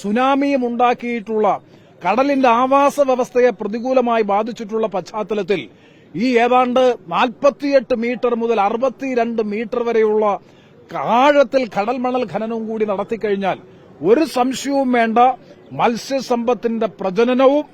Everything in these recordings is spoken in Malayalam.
സുനാമിയും ഉണ്ടാക്കിയിട്ടുള്ള കടലിന്റെ ആവാസ വ്യവസ്ഥയെ പ്രതികൂലമായി ബാധിച്ചിട്ടുള്ള പശ്ചാത്തലത്തിൽ ഈ ഏതാണ്ട് നാൽപ്പത്തിയെട്ട് മീറ്റർ മുതൽ അറുപത്തിരണ്ട് മീറ്റർ വരെയുള്ള ആഴത്തിൽ കടൽ മണൽ ഖനനവും കൂടി നടത്തിക്കഴിഞ്ഞാൽ ഒരു സംശയവും വേണ്ട. മത്സ്യസമ്പത്തിന്റെ പ്രജനനവും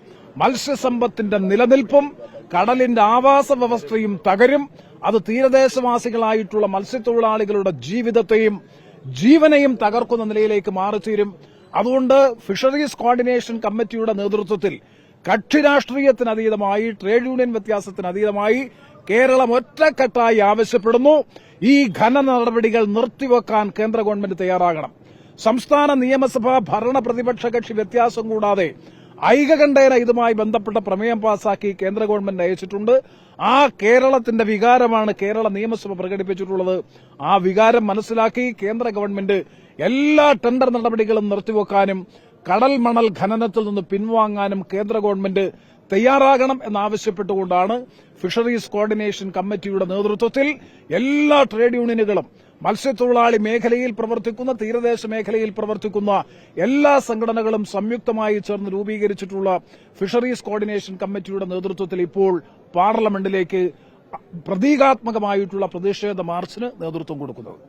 മത്സ്യസമ്പത്തിന്റെ നിലനിൽപ്പും കടലിന്റെ ആവാസ വ്യവസ്ഥയും തകരും. അത് തീരദേശവാസികളായിട്ടുള്ള മത്സ്യത്തൊഴിലാളികളുടെ ജീവിതത്തെയും ജീവനെയും തകർക്കുന്ന നിലയിലേക്ക് മാറിത്തീരും. അതുകൊണ്ട് ഫിഷറീസ് കോർഡിനേഷൻ കമ്മിറ്റിയുടെ നേതൃത്വത്തിൽ കക്ഷി രാഷ്ട്രീയത്തിനതീതമായി ട്രേഡ് യൂണിയൻ വ്യത്യാസത്തിനതീതമായി കേരളം ഒറ്റക്കെട്ടായി ആവശ്യപ്പെടുന്നു. ഈ ഘന നടപടികൾ നിർത്തിവെക്കാൻ കേന്ദ്ര ഗവൺമെന്റ് തയ്യാറാകണം. സംസ്ഥാന നിയമസഭാ ഭരണ പ്രതിപക്ഷ കക്ഷി വ്യത്യാസം കൂടാതെ ഐകകണ്ഠേന ഇതുമായി ബന്ധപ്പെട്ട പ്രമേയം പാസാക്കി കേന്ദ്ര ഗവൺമെന്റ് അയച്ചിട്ടുണ്ട്. ആ കേരളത്തിന്റെ വികാരമാണ് കേരള നിയമസഭ പ്രകടിപ്പിച്ചിട്ടുള്ളത്. ആ വികാരം മനസ്സിലാക്കി കേന്ദ്ര ഗവൺമെന്റ് എല്ലാ ടെൻഡർ നടപടികളും നിർത്തിവെക്കാനും കടൽ മണൽ ഖനനത്തിൽ നിന്ന് പിൻവാങ്ങാനും കേന്ദ്ര ഗവൺമെന്റ് തയ്യാറാകണം എന്നാവശ്യപ്പെട്ടുകൊണ്ടാണ് ഫിഷറീസ് കോർഡിനേഷൻ കമ്മിറ്റിയുടെ നേതൃത്വത്തിൽ എല്ലാ ട്രേഡ് യൂണിയനുകളും മത്സ്യത്തൊഴിലാളി മേഖലയിൽ പ്രവർത്തിക്കുന്ന തീരദേശ മേഖലയിൽ പ്രവർത്തിക്കുന്ന എല്ലാ സംഘടനകളും സംയുക്തമായി ചേർന്ന് രൂപീകരിച്ചിട്ടുള്ള ഫിഷറീസ് കോർഡിനേഷൻ കമ്മിറ്റിയുടെ നേതൃത്വത്തിൽ ഇപ്പോൾ പാർലമെന്റിലേക്ക് പ്രതീകാത്മകമായിട്ടുള്ള പ്രതിഷേധ മാർച്ചിന് നേതൃത്വം കൊടുക്കുന്നത്.